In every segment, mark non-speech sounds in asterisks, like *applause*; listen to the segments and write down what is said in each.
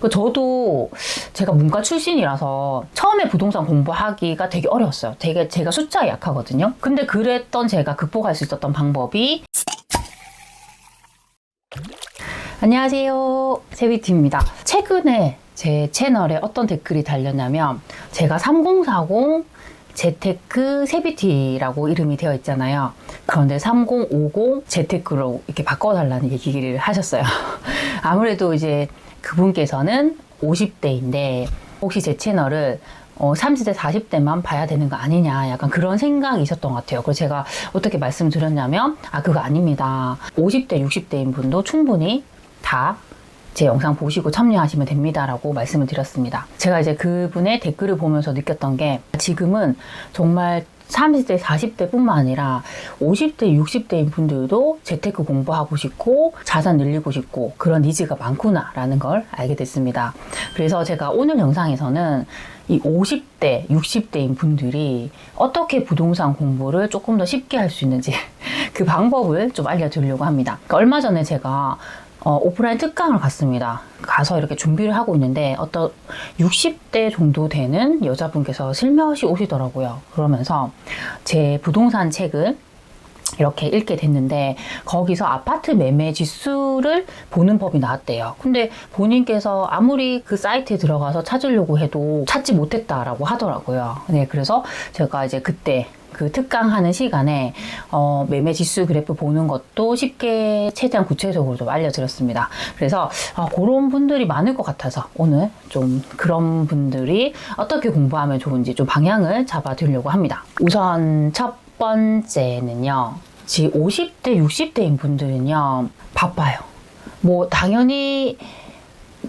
그 저도 제가 문과 출신이라서 처음에 부동산 공부하기가 되게 어려웠어요. 되게 제가 숫자에 약하거든요. 근데 그랬던 제가 극복할 수 있었던 방법이 안녕하세요. 세비티입니다. 최근에 제 채널에 어떤 댓글이 달렸냐면 제가 3040 재테크 세비티라고 이름이 되어 있잖아요. 그런데 3050 재테크로 이렇게 바꿔달라는 얘기를 하셨어요. *laughs* 아무래도 이제 그분께서는 50대인데 혹시 제 채널을 어, 30대, 40대만 봐야 되는 거 아니냐. 약간 그런 생각이 있었던 것 같아요. 그래서 제가 어떻게 말씀드렸냐면, 아, 그거 아닙니다. 50대, 60대인 분도 충분히 다 제 영상 보시고 참여하시면 됩니다라고 말씀을 드렸습니다. 제가 이제 그분의 댓글을 보면서 느꼈던 게 지금은 정말 30대, 40대 뿐만 아니라 50대, 60대인 분들도 재테크 공부하고 싶고 자산 늘리고 싶고 그런 니즈가 많구나라는 걸 알게 됐습니다. 그래서 제가 오늘 영상에서는 이 50대, 60대인 분들이 어떻게 부동산 공부를 조금 더 쉽게 할 수 있는지 *laughs* 그 방법을 좀 알려드리려고 합니다. 그러니까 얼마 전에 제가 어, 오프라인 특강을 갔습니다. 가서 이렇게 준비를 하고 있는데 어떤 60대 정도 되는 여자분께서 슬며시 오시더라고요. 그러면서 제 부동산 책을 이렇게 읽게 됐는데 거기서 아파트 매매 지수를 보는 법이 나왔대요. 근데 본인께서 아무리 그 사이트에 들어가서 찾으려고 해도 찾지 못했다라고 하더라고요. 네, 그래서 제가 이제 그때 그 특강하는 시간에 어, 매매 지수 그래프 보는 것도 쉽게 최대한 구체적으로 좀 알려드렸습니다. 그래서 어, 그런 분들이 많을 것 같아서 오늘 좀 그런 분들이 어떻게 공부하면 좋은지 좀 방향을 잡아드리려고 합니다. 우선 첫 번째는요. 지금 50대, 60대인 분들은요. 바빠요. 뭐 당연히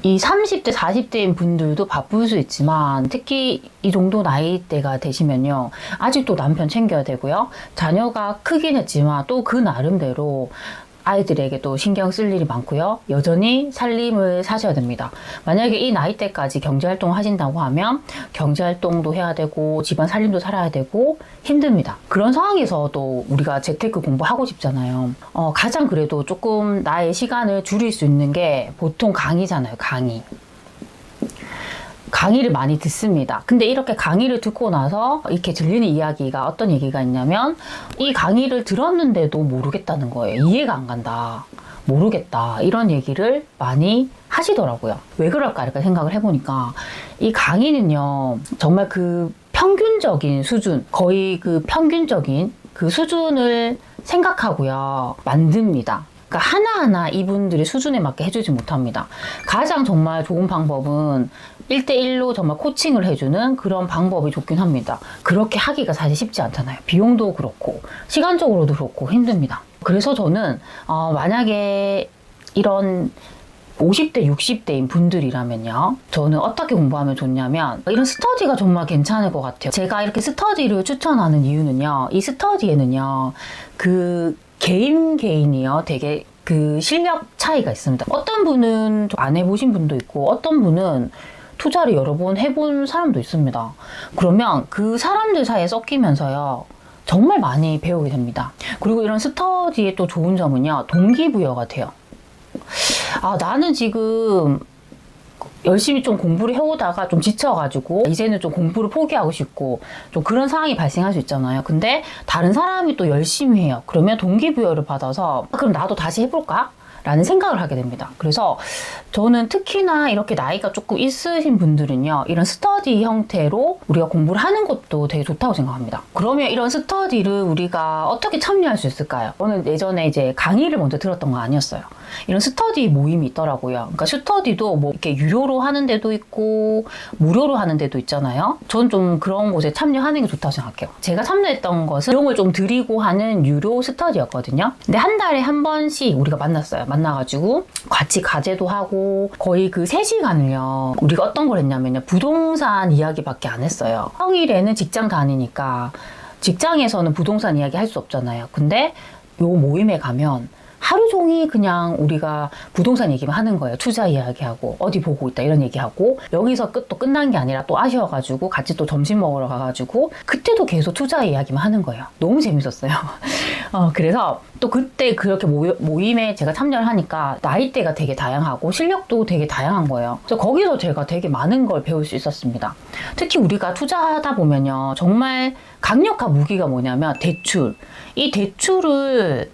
이 30대, 40대인 분들도 바쁠 수 있지만 특히 이 정도 나이대가 되시면요. 아직도 남편 챙겨야 되고요. 자녀가 크긴 했지만 또 그 나름대로 아이들에게 또 신경 쓸 일이 많고요. 여전히 살림을 사셔야 됩니다. 만약에 이 나이대까지 경제활동을 하신다고 하면 경제활동도 해야 되고 집안 살림도 살아야 되고 힘듭니다. 그런 상황에서도 우리가 재테크 공부하고 싶잖아요. 어, 가장 그래도 조금 나의 시간을 줄일 수 있는 게 보통 강의잖아요. 강의. 강의를 많이 듣습니다. 근데 이렇게 강의를 듣고 나서 이렇게 들리는 이야기가 어떤 얘기가 있냐면 이 강의를 들었는데도 모르겠다는 거예요. 이해가 안 간다. 모르겠다. 이런 얘기를 많이 하시더라고요. 왜 그럴까 이렇게 생각을 해보니까 이 강의는요 정말 그 평균적인 수준 거의 그 평균적인 그 수준을 생각하고요 만듭니다. 그러니까 하나하나 이분들의 수준에 맞게 해주지 못합니다. 가장 정말 좋은 방법은 1대1로 정말 코칭을 해주는 그런 방법이 좋긴 합니다. 그렇게 하기가 사실 쉽지 않잖아요. 비용도 그렇고, 시간적으로도 그렇고 힘듭니다. 그래서 저는, 어, 만약에 이런 50대, 60대인 분들이라면요. 저는 어떻게 공부하면 좋냐면, 이런 스터디가 정말 괜찮을 것 같아요. 제가 이렇게 스터디를 추천하는 이유는요. 이 스터디에는요. 그 개인 개인이요. 되게 그 실력 차이가 있습니다. 어떤 분은 안 해보신 분도 있고, 어떤 분은 투자를 여러 번 해본 사람도 있습니다. 그러면 그 사람들 사이에 섞이면서요. 정말 많이 배우게 됩니다. 그리고 이런 스터디의 또 좋은 점은요. 동기부여가 돼요. 아, 나는 지금 열심히 좀 공부를 해오다가 좀 지쳐가지고 이제는 좀 공부를 포기하고 싶고 좀 그런 상황이 발생할 수 있잖아요. 근데 다른 사람이 또 열심히 해요. 그러면 동기부여를 받아서 아, 그럼 나도 다시 해볼까? 라는 생각을 하게 됩니다. 그래서 저는 특히나 이렇게 나이가 조금 있으신 분들은요, 이런 스터디 형태로 우리가 공부를 하는 것도 되게 좋다고 생각합니다. 그러면 이런 스터디를 우리가 어떻게 참여할 수 있을까요? 저는 예전에 이제 강의를 먼저 들었던 거 아니었어요. 이런 스터디 모임이 있더라고요. 그러니까 스터디도 뭐 이렇게 유료로 하는 데도 있고, 무료로 하는 데도 있잖아요. 전 좀 그런 곳에 참여하는 게 좋다고 생각해요. 제가 참여했던 것은 비용을 좀 드리고 하는 유료 스터디였거든요. 근데 한 달에 한 번씩 우리가 만났어요. 만나가지고 같이 과제도 하고 거의 그 3시간을요. 우리가 어떤 걸 했냐면요. 부동산 이야기밖에 안 했어요. 평일에는 직장 다니니까 직장에서는 부동산 이야기 할 수 없잖아요. 근데 요 모임에 가면 하루 종일 그냥 우리가 부동산 얘기만 하는 거예요. 투자 이야기하고 어디 보고 있다 이런 얘기하고 여기서 끝, 또 끝난 게 아니라 또 아쉬워가지고 같이 또 점심 먹으러 가가지고 그때도 계속 투자 이야기만 하는 거예요. 너무 재밌었어요. *laughs* 어, 그래서 또 그때 그렇게 모여- 모임에 제가 참여를 하니까 나이대가 되게 다양하고 실력도 되게 다양한 거예요. 그래서 거기서 제가 되게 많은 걸 배울 수 있었습니다. 특히 우리가 투자하다 보면요. 정말 강력한 무기가 뭐냐면 대출. 이 대출을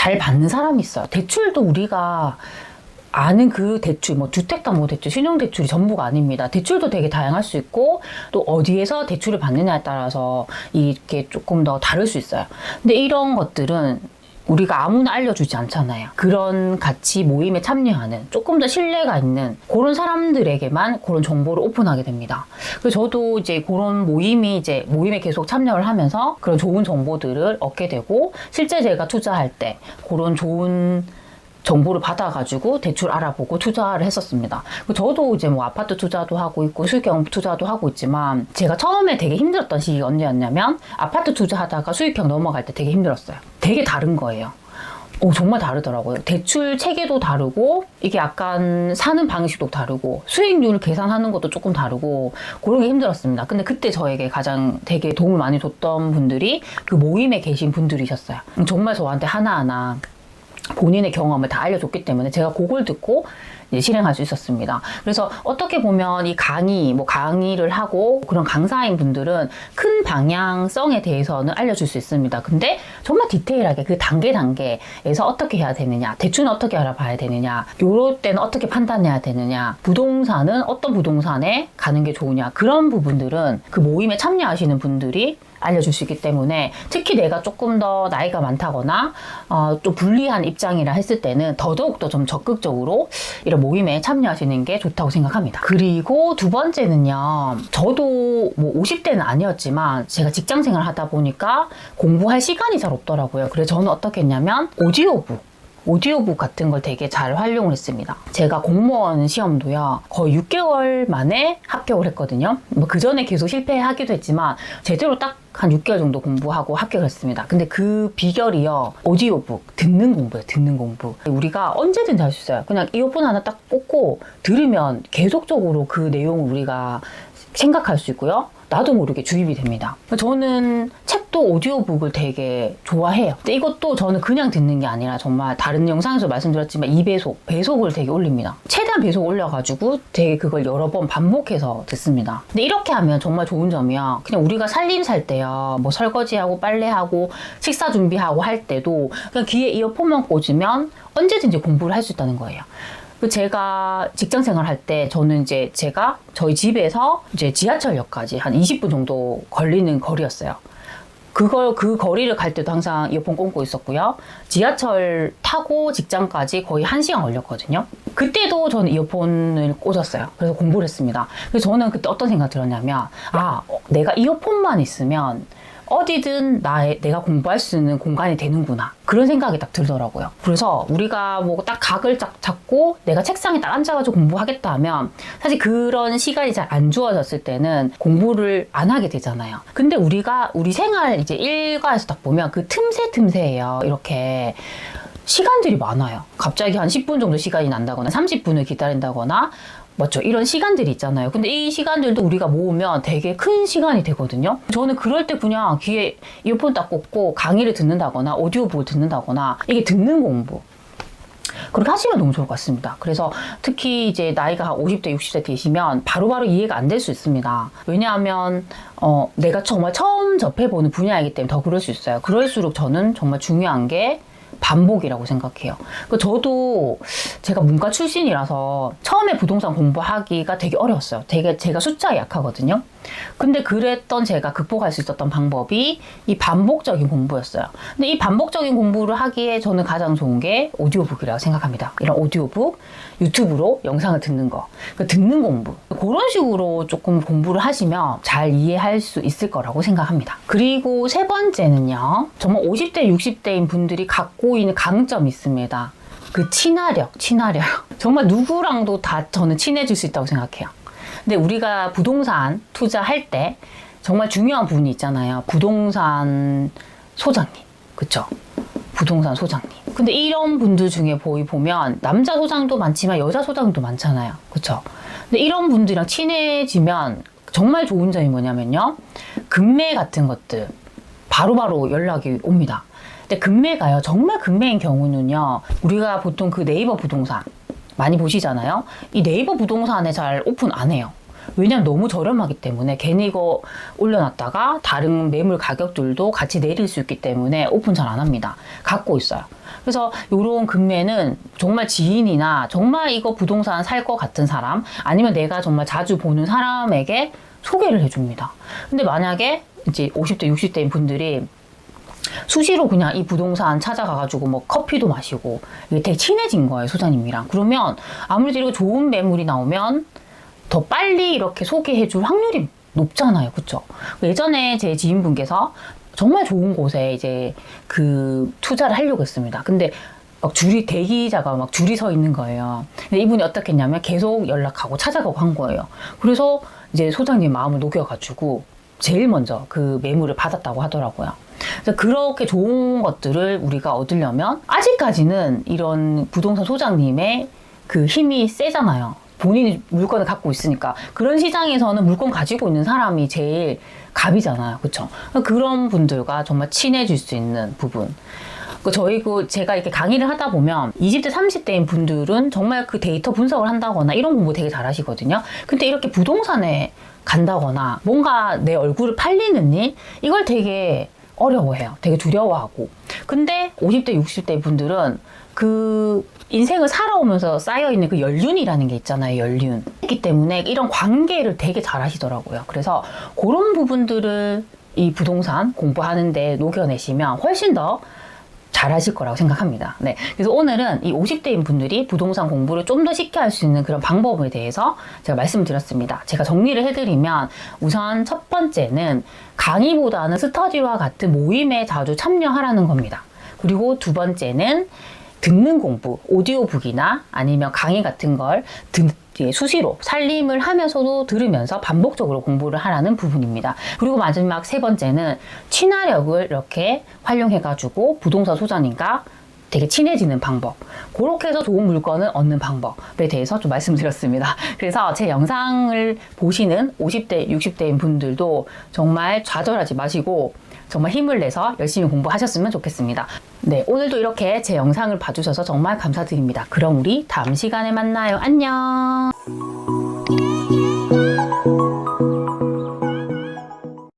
잘 받는 사람이 있어요. 대출도 우리가 아는 그 대출, 뭐 주택담보 대출, 신용 대출이 전부가 아닙니다. 대출도 되게 다양할 수 있고 또 어디에서 대출을 받느냐에 따라서 이게 조금 더 다를 수 있어요. 근데 이런 것들은 우리가 아무나 알려주지 않잖아요. 그런 같이 모임에 참여하는 조금 더 신뢰가 있는 그런 사람들에게만 그런 정보를 오픈하게 됩니다. 그래서 저도 이제 그런 모임이 이제 모임에 계속 참여를 하면서 그런 좋은 정보들을 얻게 되고 실제 제가 투자할 때 그런 좋은 정보를 받아가지고 대출 알아보고 투자를 했었습니다. 그 저도 이제 뭐 아파트 투자도 하고 있고 수익형 투자도 하고 있지만 제가 처음에 되게 힘들었던 시기가 언제였냐면 아파트 투자하다가 수익형 넘어갈 때 되게 힘들었어요. 되게 다른 거예요. 오, 정말 다르더라고요. 대출 체계도 다르고, 이게 약간 사는 방식도 다르고, 수익률 계산하는 것도 조금 다르고, 그런 게 힘들었습니다. 근데 그때 저에게 가장 되게 도움을 많이 줬던 분들이 그 모임에 계신 분들이셨어요. 정말 저한테 하나하나 본인의 경험을 다 알려줬기 때문에 제가 그걸 듣고 실행할 수 있었습니다. 그래서 어떻게 보면 이 강의, 뭐 강의를 하고 그런 강사인 분들은 큰 방향성에 대해서는 알려줄 수 있습니다. 근데 정말 디테일하게 그 단계 단계에서 어떻게 해야 되느냐, 대출은 어떻게 알아봐야 되느냐, 요럴 때는 어떻게 판단해야 되느냐, 부동산은 어떤 부동산에 가는 게 좋으냐, 그런 부분들은 그 모임에 참여하시는 분들이 알려줄 수 있기 때문에 특히 내가 조금 더 나이가 많다거나 어, 또 불리한 입장이라 했을 때는 더더욱 더 좀 적극적으로 이런 모임에 참여하시는 게 좋다고 생각합니다. 그리고 두 번째는요. 저도 뭐 50대는 아니었지만 제가 직장 생활 하다 보니까 공부할 시간이 잘 없더라고요. 그래서 저는 어떻게 했냐면 오디오북 오디오북 같은 걸 되게 잘 활용을 했습니다. 제가 공무원 시험도요, 거의 6개월 만에 합격을 했거든요. 뭐 그 전에 계속 실패하기도 했지만, 제대로 딱 한 6개월 정도 공부하고 합격을 했습니다. 근데 그 비결이요, 오디오북, 듣는 공부예요, 듣는 공부. 우리가 언제든지 할 수 있어요. 그냥 이어폰 하나 딱 꽂고 들으면 계속적으로 그 내용을 우리가 생각할 수 있고요. 나도 모르게 주입이 됩니다. 저는 책도 오디오북을 되게 좋아해요. 근데 이것도 저는 그냥 듣는 게 아니라 정말 다른 영상에서 말씀드렸지만 2배속, 배속을 되게 올립니다. 최대한 배속 올려가지고 되게 그걸 여러 번 반복해서 듣습니다. 근데 이렇게 하면 정말 좋은 점이요. 그냥 우리가 살림 살 때요. 뭐 설거지하고 빨래하고 식사 준비하고 할 때도 그냥 귀에 이어폰만 꽂으면 언제든지 공부를 할 수 있다는 거예요. 그 제가 직장 생활 할 때 저는 이제 제가 저희 집에서 이제 지하철역까지 한 20분 정도 걸리는 거리였어요. 그걸 그 거리를 갈 때도 항상 이어폰 꽂고 있었고요. 지하철 타고 직장까지 거의 1시간 걸렸거든요. 그때도 저는 이어폰을 꽂았어요. 그래서 공부를 했습니다. 그래서 저는 그때 어떤 생각 들었냐면 아, 어, 내가 이어폰만 있으면 어디든 나의 내가 공부할 수 있는 공간이 되는구나 그런 생각이 딱 들더라고요. 그래서 우리가 뭐 딱 각을 딱 잡고 내가 책상에 딱 앉아가지고 공부하겠다 하면 사실 그런 시간이 잘 안 주어졌을 때는 공부를 안 하게 되잖아요. 근데 우리가 우리 생활 이제 일과에서 딱 보면 그 틈새 틈새예요. 이렇게 시간들이 많아요. 갑자기 한 10분 정도 시간이 난다거나 30분을 기다린다거나 맞죠? 이런 시간들이 있잖아요. 근데 이 시간들도 우리가 모으면 되게 큰 시간이 되거든요. 저는 그럴 때 그냥 귀에 이어폰 딱 꽂고 강의를 듣는다거나 오디오북을 듣는다거나 이게 듣는 공부. 그렇게 하시면 너무 좋을 것 같습니다. 그래서 특히 이제 나이가 한 50대, 60대 되시면 바로 바로 이해가 안 될 수 있습니다. 왜냐하면, 어, 내가 정말 처음 접해보는 분야이기 때문에 더 그럴 수 있어요. 그럴수록 저는 정말 중요한 게 반복이라고 생각해요. 그 저도 제가 문과 출신이라서 처음에 부동산 공부하기가 되게 어려웠어요. 되게 제가 숫자에 약하거든요. 근데 그랬던 제가 극복할 수 있었던 방법이 이 반복적인 공부였어요. 근데 이 반복적인 공부를 하기에 저는 가장 좋은 게 오디오북이라고 생각합니다. 이런 오디오북, 유튜브로 영상을 듣는 거. 그 듣는 공부. 그런 식으로 조금 공부를 하시면 잘 이해할 수 있을 거라고 생각합니다. 그리고 세 번째는요. 정말 50대, 60대인 분들이 갖고 있는 강점이 있습니다. 그 친화력, 친화력. *laughs* 정말 누구랑도 다 저는 친해질 수 있다고 생각해요. 근데 우리가 부동산 투자할 때 정말 중요한 부분이 있잖아요. 부동산 소장님. 그쵸? 부동산 소장님. 근데 이런 분들 중에 보이 보면 남자 소장도 많지만 여자 소장도 많잖아요. 그쵸? 근데 이런 분들이랑 친해지면 정말 좋은 점이 뭐냐면요. 금매 같은 것들 바로바로 연락이 옵니다. 근데 금매가요. 정말 금매인 경우는요. 우리가 보통 그 네이버 부동산 많이 보시잖아요. 이 네이버 부동산에 잘 오픈 안 해요. 왜냐면 너무 저렴하기 때문에 괜히 이거 올려놨다가 다른 매물 가격들도 같이 내릴 수 있기 때문에 오픈 잘 안 합니다. 갖고 있어요. 그래서 이런 금매는 정말 지인이나 정말 이거 부동산 살 것 같은 사람 아니면 내가 정말 자주 보는 사람에게 소개를 해줍니다. 근데 만약에 이제 50대, 60대인 분들이 수시로 그냥 이 부동산 찾아가가지고 뭐 커피도 마시고 이게 되게 친해진 거예요 소장님이랑 그러면 아무래도 이렇게 좋은 매물이 나오면 더 빨리 이렇게 소개해줄 확률이 높잖아요 그쵸 예전에 제 지인분께서 정말 좋은 곳에 이제 그 투자를 하려고 했습니다 근데 막 줄이 대기자가 막 줄이 서 있는 거예요. 근데 이분이 어떻게 했냐면 계속 연락하고 찾아가고 한 거예요. 그래서 이제 소장님 마음을 녹여가지고 제일 먼저 그 매물을 받았다고 하더라고요. 그래서 그렇게 좋은 것들을 우리가 얻으려면 아직까지는 이런 부동산 소장님의 그 힘이 세잖아요. 본인이 물건을 갖고 있으니까 그런 시장에서는 물건 가지고 있는 사람이 제일 갑이잖아요. 그렇죠? 그런 분들과 정말 친해질 수 있는 부분. 그 저희 그 제가 이렇게 강의를 하다 보면 20대 30대인 분들은 정말 그 데이터 분석을 한다거나 이런 공부 되게 잘하시거든요. 근데 이렇게 부동산에 간다거나 뭔가 내 얼굴을 팔리는 일 이걸 되게 어려워해요. 되게 두려워하고. 근데 50대 60대 분들은 그 인생을 살아오면서 쌓여있는 그 연륜이라는 게 있잖아요, 연륜. 있기 때문에 이런 관계를 되게 잘 하시더라고요. 그래서 그런 부분들을 이 부동산 공부하는데 녹여내시면 훨씬 더 잘 하실 거라고 생각합니다. 네. 그래서 오늘은 이 50대인 분들이 부동산 공부를 좀 더 쉽게 할 수 있는 그런 방법에 대해서 제가 말씀드렸습니다. 제가 정리를 해드리면 우선 첫 번째는 강의보다는 스터디와 같은 모임에 자주 참여하라는 겁니다. 그리고 두 번째는 듣는 공부, 오디오북이나 아니면 강의 같은 걸 듣, 예, 수시로 살림을 하면서도 들으면서 반복적으로 공부를 하라는 부분입니다. 그리고 마지막 세 번째는 친화력을 이렇게 활용해가지고 부동산 소장님과 되게 친해지는 방법. 그렇게 해서 좋은 물건을 얻는 방법에 대해서 좀 말씀드렸습니다. *laughs* 그래서 제 영상을 보시는 50대, 60대인 분들도 정말 좌절하지 마시고 정말 힘을 내서 열심히 공부하셨으면 좋겠습니다. 네, 오늘도 이렇게 제 영상을 봐주셔서 정말 감사드립니다. 그럼 우리 다음 시간에 만나요. 안녕!